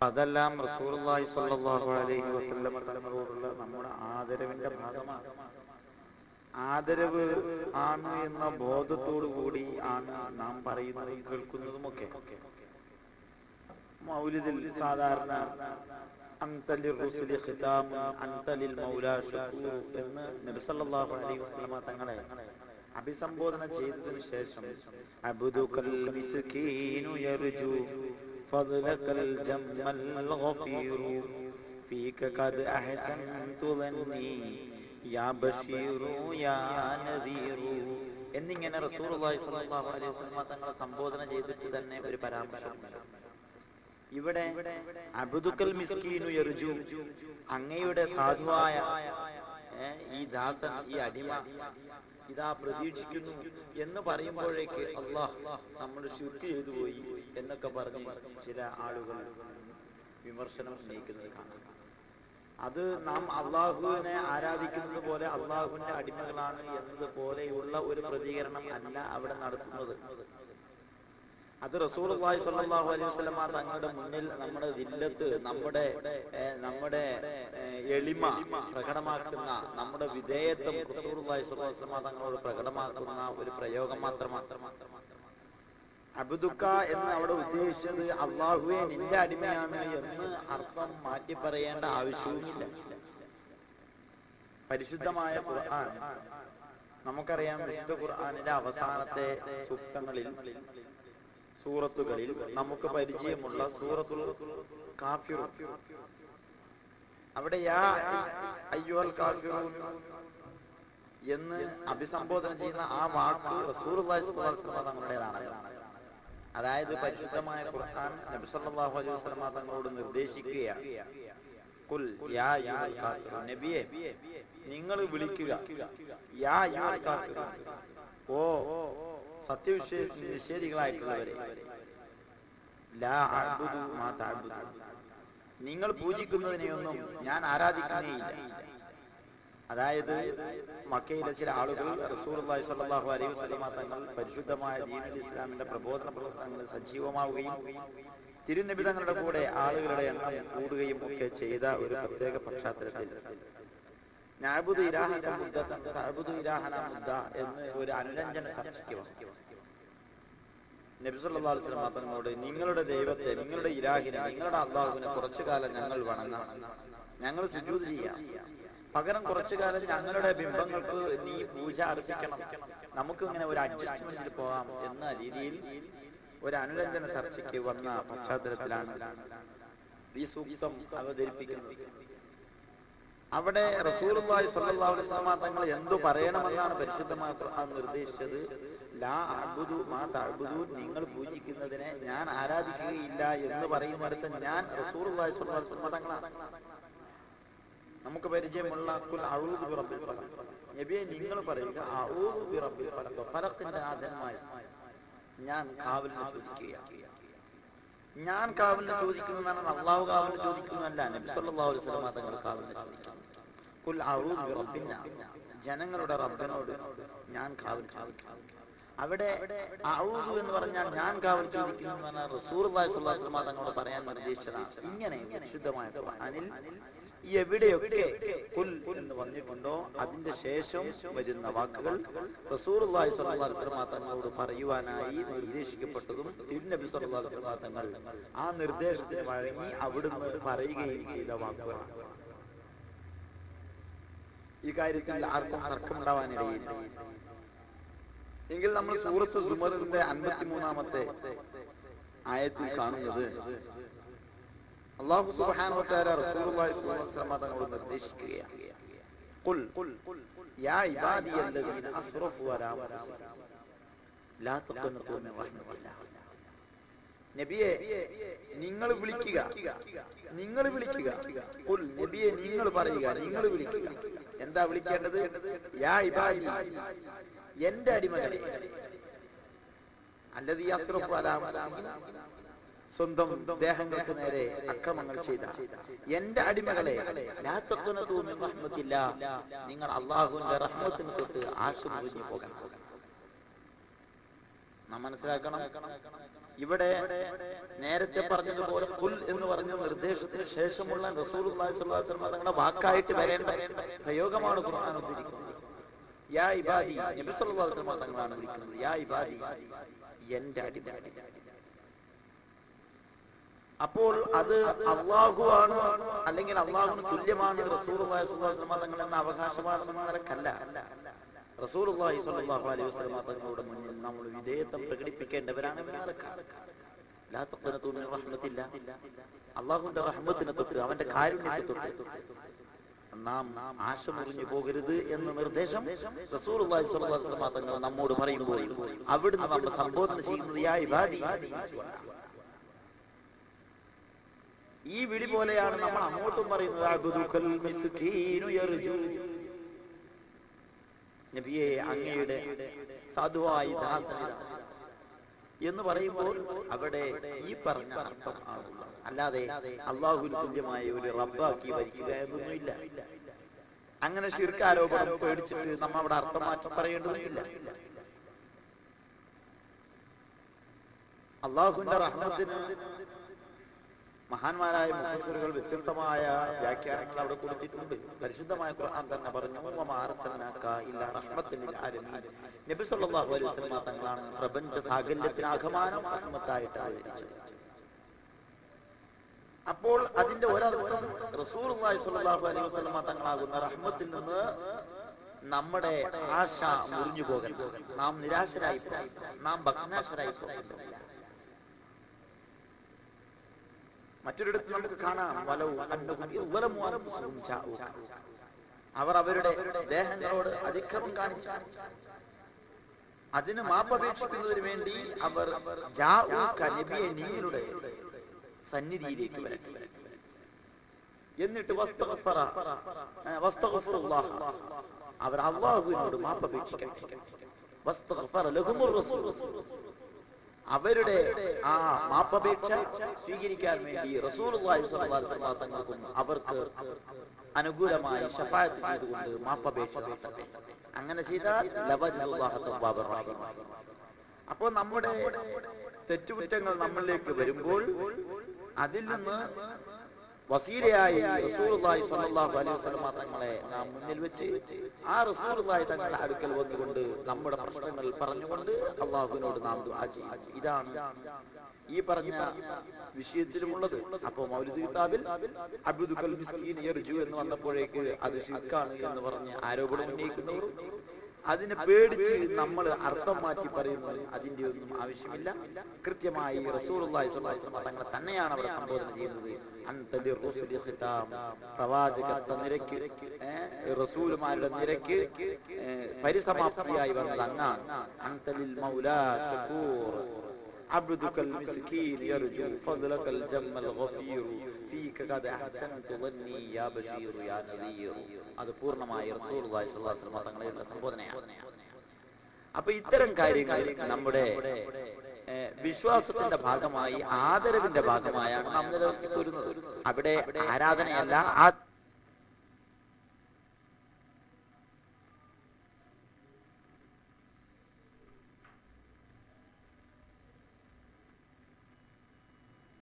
അതെല്ലാം റസൂലുള്ളാഹി സ്വല്ലല്ലാഹു അലൈഹി നമ്മുടെ ആദരവിന്റെ ഭാഗമാണ്. ആദരവ് ആണ് എന്ന ബോധത്തോടു കൂടി ആണ് നാം പറയുന്നതും കേൾക്കുന്നതുമൊക്കെ. മൗലിദിൽ സാധാരണ എന്ന് അലൈഹി തങ്ങളെ അഭിസംബോധന ചെയ്തതിനു ശേഷം മിസ്കീനു യർജു ഫദ്ലകൽ ജമ്മൽ ഗഫീറു ഫീക ഖദ് അഹ്സൻതു ظني യാ ബഷീറു യാ നദീറു എന്നിങ്ങനെ റസൂലുള്ളാഹി സ്വല്ലല്ലാഹു അലൈഹി വസല്ലമ തങ്ങളെ സംബോധന ചെയ്തിട്ട് തന്നെ ഒരു പരാമർശമുണ്ട് ഇവിടെ അബുദുക്കൽ മിസ്കീനു യർജു അങ്ങയുടെ സാധുവായ ഏ, ഈ ദാസൻ ഈ അടിമ ഇതാ പ്രതീക്ഷിക്കുന്നു എന്ന് പറയുമ്പോഴേക്ക് അള്ളാഹ് നമ്മൾ ശുദ്ധി ചെയ്തു പോയി എന്നൊക്കെ പറഞ്ഞ് ചില ആളുകൾ വിമർശനം ഉന്നയിക്കുന്നത് കാണാം. അത് നാം അള്ളാഹുവിനെ ആരാധിക്കുന്നത് പോലെ അള്ളാഹുവിന്റെ അടിമകളാണ് എന്നത് പോലെയുള്ള ഒരു പ്രതികരണം അല്ല അവിടെ നടത്തുന്നത്. അത് റസൂൽ സ്വല്ലല്ലാഹു അലൈഹി വസ്ലമ തങ്ങളുടെ മുന്നിൽ നമ്മുടെ ദില്ലത്ത് നമ്മുടെ നമ്മുടെ എളിമ പ്രകടമാക്കുന്ന നമ്മുടെ വിധേയത്വം റസൂൽ സ്വല്ലല്ലാഹു അലൈഹി വസല്ലമ തങ്ങളോട് പ്രകടമാക്കുന്ന ഒരു പ്രയോഗം മാത്രമാണ്. അബുദുക്ക എന്ന് അവിടെ ഉദ്ദേശിച്ചത് അള്ളാഹുവെ നിന്റെ അടിമയാണ് എന്ന് അർത്ഥം മാറ്റി പറയേണ്ട ആവശ്യവുമില്ല. പരിശുദ്ധമായ ഖുർആൻ നമുക്കറിയാം വിശുദ്ധ ഖുർആനിന്റെ അവസാനത്തെ സൂക്തങ്ങളിൽ സൂറത്തുകളിൽ നമുക്ക് പരിചയമുള്ള സൂറത്തുൽ കാഫിർ. അവിടെ യാ അയ്യുൽ കാഫിറൂൻ എന്ന് അഭിസംബോധന ചെയ്യുന്ന ആ വാക്ക് വസല്ലം തങ്ങളുടേതാണ്. അതായത് പരിശുദ്ധമായ ഖുർആൻ നബി സല്ലല്ലാഹു അലൈഹി വസല്ലം തങ്ങളോട് നിർദ്ദേശിക്കുകയാണ് കുൽ യാ കാഫിറൂൻ. നബിയെ നിങ്ങൾ വിളിക്കുക. യാ കാഫിറൂൻ. ഓ സത്യവിശ്വ നിഷേധികളായിട്ടുള്ളവരെ ലാ അഅ്ബുദു മാ തഅ്ബുദൂൻ. നിങ്ങൾ പൂജിക്കുന്നതിനെയൊന്നും ഞാൻ ആരാധിക്കുന്നേയില്ല അതായത് മക്കയിലെ ചില ആളുകൾ സ്വല്ലല്ലാഹു അലൈഹി വസല്ലമ തങ്ങൾ പരിശുദ്ധമായ ദീനുൽ ഇസ്ലാമിന്റെ പ്രബോധന പ്രവർത്തനങ്ങൾ സജീവമാവുകയും തിരുനബിതങ്ങളുടെ കൂടെ ആളുകളുടെ എണ്ണം കൂടുകയും ഒക്കെ ചെയ്ത ഒരു പ്രത്യേക പശ്ചാത്തലത്തിൽ ഇലാഹക മുദ്ദ തഅ്ബുദു മുദ്ദ എന്ന് ഒരു അനുരഞ്ജന ചർച്ചയ്ക്ക് വന്നു. നബി സല്ലല്ലാഹു അലൈഹി വസല്ലം തങ്ങളോട് നിങ്ങളുടെ ദൈവത്തെ നിങ്ങളുടെ ഇലാഹിനെ നിങ്ങളുടെ അള്ളാഹുവിനെ കുറച്ചു കാലം ഞങ്ങൾ വണങ്ങാം. ഞങ്ങൾ സുജൂദ് ചെയ്യാം. പകരം കുറച്ചു കാലം ഞങ്ങളുടെ ബിംബങ്ങൾക്ക് നീ പൂജ അർപ്പിക്കണം. നമുക്ക് ഇങ്ങനെ ഒരു അഡ്ജസ്റ്റ്മെന്റിൽ പോകാം എന്ന രീതിയിൽ ഒരു അനുരഞ്ജന ചർച്ചയ്ക്ക് വന്ന പശ്ചാത്തലത്തിലാണ് ഈ സൂക്തം അവതരിപ്പിക്കുന്നത്. അവിടെ റസൂലുള്ളാഹി സ്വല്ലല്ലാഹു അലൈഹി വസല്ലം തങ്ങൾ എന്തു പറയണമെന്നാണ് പരിശുദ്ധമായ ഖുർആൻ നിർദ്ദേശിച്ചത്? ലാ അഅ്ബുദു മാ തഅ്ബുദൂൻ നിങ്ങൾ പൂജിക്കുന്നതിനെ ഞാൻ ആരാധിക്കുകയില്ല എന്ന് പറയുന്നിടത്ത് ഞാൻ റസൂലുള്ളാഹി സ്വല്ലല്ലാഹു അലൈഹി വസല്ലം തങ്ങളാണ്. നമുക്ക് പരിചയമുള്ള കുൽ അഊദു ബിറബ്ബിൽ ഫലഖ് നബിയെ നിങ്ങൾ പറയുക അഊദു ബിറബ്ബിൽ ഫലഖ് ഫലഖിന്റെ നാഥന്മായി ഞാൻ കാവലിനെ ചോദിക്കുകയാണ് ഞാൻ കാവലിനെ ചോദിക്കുന്നതാണ് അള്ളാഹു കാവലിനെ ചോദിക്കുന്നതല്ല. നബി സല്ലല്ലാഹു അലൈഹി വസല്ലം തങ്ങൾ കാവലിനെ ചോദിക്കുന്നു കുൽ അഊദു ബിറബ്ബിൻ ജനങ്ങളുടെ റബ്ബിനോട് ഞാൻ കാവൽ ചോദിക്കുന്നു അവിടെ അഊദു എന്ന് പറഞ്ഞാൽ ഞാൻ കാവൽ ചോദിക്കുന്നു എന്ന് പറഞ്ഞാൽ റസൂലുള്ളാഹി സ്വല്ലല്ലാഹു അലൈഹി വസല്ലം തങ്ങളോട് പറയാൻ നിർദ്ദേശിച്ചതാണ് ഇങ്ങനെ വിശുദ്ധമായ ഖുർആനിൽ എവിടെയൊക്കെ കുൽ പറഞ്ഞിട്ടുണ്ടോ അതിന്റെ ശേഷം വരുന്ന വാക്കുകൾ വസല്ലം തങ്ങളോട് പറയുവാനായി നിർദ്ദേശിക്കപ്പെട്ടതും തിരുനബി സ്വല്ലല്ലാഹു തങ്ങൾ ആ നിർദ്ദേശത്തിന് വഴങ്ങി അവിടുന്ന് പറയുകയും ചെയ്ത വാക്കുകളാണ്. ഈ കാര്യത്തിൽ ആർക്കും തർക്കമുണ്ടാവാനിടയില്ല. എങ്കിൽ നമ്മൾ സൂറത്ത് സുമറിന്റെ അൻപത്തിമൂന്നാമത്തെ ആയത്തിൽ കാണുന്നത് അള്ളാഹു സുബാനോട്ടാരോട് നിർദ്ദേശിക്കുകയാണ്. നിങ്ങൾ വിളിക്കുക. നിങ്ങൾ വിളിക്കുക. ഖുൽ നബിയെ നിങ്ങൾ പറയുക. നിങ്ങൾ വിളിക്കുക. എന്താ വിളിക്കേണ്ടത്? യാ ഇബാദി എന്റെ അടിമകളെ. അല്ലത് സ്വന്തം ദേഹങ്ങൾക്ക് നേരെ അക്രമങ്ങൾ ചെയ്ത. എന്റെ അടിമകളെ നിങ്ങൾ അള്ളാഹുവിന്റെ റഹ്മത്തിന് തൊട്ട് ആശ്രമിച്ചു പോകണം. നാം മനസ്സിലാക്കണം? ഇവിടെ നേരത്തെ പറഞ്ഞതുപോലെ പുൽ എന്ന് പറഞ്ഞ നിർദ്ദേശത്തിന് ശേഷമുള്ള വസല്ലം തങ്ങളുടെ വാക്കായിട്ട് വരേണ്ട പ്രയോഗമാണ് ഖുർആൻ ഉദ്ധരിക്കുന്നത് യാ ഇബാദി നബി യാ ഇബാദി എന്റെ അടിമ അപ്പോൾ അത് അള്ളാഹു ആണ് അല്ലെങ്കിൽ അള്ളാഹുവിന് തുല്യമാണ് വസല്ലം തങ്ങൾ എന്ന അവകാശവാദം റസൂർ അലൈഹി തങ്ങളുടെ മുന്നിൽ നമ്മൾ വിധേയത്വം പ്രകടിപ്പിക്കേണ്ടവരാണ് അള്ളാഹുന്റെ റഹ്മത്തിനെ തൊട്ട് അവന്റെ കാരുണ്യത്തെ തൊട്ട് നാം ആശമറിഞ്ഞു പോകരുത് എന്ന നിർദ്ദേശം റസൂർ തങ്ങൾ നമ്മോട് പറയുമ്പോൾ അവിടുന്ന് നമ്മൾ സംബോധന ചെയ്യുന്നത് ഈ വിളി പോലെയാണ് നമ്മൾ അങ്ങോട്ടും പറയുന്നത്. അങ്ങയുടെ സാധുവായി എന്ന് പറയുമ്പോൾ അവിടെ ഈ പറഞ്ഞ അർത്ഥം അല്ലാതെ അള്ളാഹു തുല്യമായ ഒരു റബ്ബാക്കി വരിക്കുക എന്നൊന്നുമില്ല. അങ്ങനെ ശിർക്കാരോപണം പേടിച്ചിട്ട് നമ്മ അവിടെ അർത്ഥം മാറ്റം പറയേണ്ടതുമില്ല. അള്ളാഹുവിന്റെ റഹ്മത്തിന് മഹാന്മാരായ മുഫസ്സിറുകൾ വ്യത്യസ്തമായ വ്യാഖ്യാനങ്ങൾ അവിടെ കൊടുത്തിട്ടുണ്ട്. പരിശുദ്ധമായ ഖുർആൻ തന്നെ പറഞ്ഞു. നബി സല്ലല്ലാഹു അലൈഹി വസല്ലം തങ്ങളാണ് പ്രപഞ്ച സാഗല്യത്തിന് ആകമാനം റഹ്മത്തായിട്ട് അവതരിച്ചത് അപ്പോൾ അതിന്റെ ഒരർത്ഥം റസൂർ സല്ലല്ലാഹു അലൈഹി വസല്ലം തങ്ങളാകുന്ന റഹ്മത്തിൽ നിന്ന് നമ്മുടെ ആശ മുറിഞ്ഞു പോകരുത്. നാം നിരാശരായി നാം ഭഗ്നാശരായി പോകരുത്. മറ്റൊരിടത്ത് നമുക്ക് കാണാം. അവർ അവരുടെ ദേഹങ്ങളോട് അതിക്രമം കാണിച്ചു. അതിന് മാപ്പപേക്ഷിക്കുന്നതിന് വേണ്ടി അവർ നിങ്ങളുടെ സന്നിധിയിലേക്ക് എന്നിട്ട്. അവർ അള്ളാഹുവിനോട് റസൂൽ. അവരുടെ ആ മാപ്പപേക്ഷ സ്വീകരിക്കാൻ വേണ്ടി റസൂലുള്ളാഹി സ്വല്ലല്ലാഹു അലൈഹി വസല്ലം തങ്ങൾക്കും അവർക്ക് അനുകൂലമായി ശഫാഅത്ത് ചെയ്തുകൊണ്ട് മാപ്പപേക്ഷ നടത്തട്ടെ. അങ്ങനെ ചെയ്താൽ ലവജുല്ലാഹ തവ്വാബുർ റഹീം. അപ്പോൾ നമ്മുടെ തെറ്റുകുറ്റങ്ങൾ നമ്മളിലേക്ക് വരുമ്പോൾ അതിൽ നിന്ന് വസീലയായി റസൂലുള്ളാഹി സ്വല്ലല്ലാഹു അലൈഹി വസല്ലം തങ്ങളെ നാം മുന്നിൽ വെച്ച് ആ റസൂലുള്ളാഹി തങ്ങളുടെ അടുക്കൽ വന്നുകൊണ്ട് നമ്മുടെ പ്രശ്നങ്ങൾ പറഞ്ഞുകൊണ്ട് അള്ളാഹുവിനോട് നാം ദുആ ചെയ്യും. ഇതാണ് ഈ പറഞ്ഞ വിഷയത്തിലുമുള്ളത്. അപ്പൊ മൗലിദ് കിതാബിൽ അബ്ദുൽ എന്ന് വന്നപ്പോഴേക്ക് അത് ശിർക്കാണ് എന്ന് പറഞ്ഞ് ആരോപണം ഉന്നയിക്കുന്നവർ അതിനെ പേടിച്ച് നമ്മൾ അർത്ഥം മാറ്റി പറയുന്നത് അതിന്റെ ഒന്നും ആവശ്യമില്ല. കൃത്യമായി വസല്ലം തങ്ങളെ തന്നെയാണ് അവർ സംബോധന ചെയ്യുന്നത്. പ്രവാചകത്വ നിരക്ക് റസൂലുമാരുടെ നിരക്ക് പരിസമാപ്തിയായി വന്നത് അങ്ങാൻ അൻതലിൽ മൗലാ ഷക്കൂർ عبدك المسكين يرجو فضلك الجم الغفير فيك قد أحسنت ظني يا بشير يا نذير അത് പൂർണ്ണമായി റസൂലുള്ളാഹി സ്വല്ലല്ലാഹു അലൈഹി വസല്ലം തങ്ങളുടെ സംബോധനയാണ് അപ്പൊ ഇത്തരം കാര്യങ്ങൾ നമ്മുടെ ഏഹ്, വിശ്വാസത്തിന്റെ ഭാഗമായി ആദരവിന്റെ ഭാഗമായാണ് നാം നിലനിർത്തി വരുന്നത് അവിടെ ആരാധനയല്ല ആ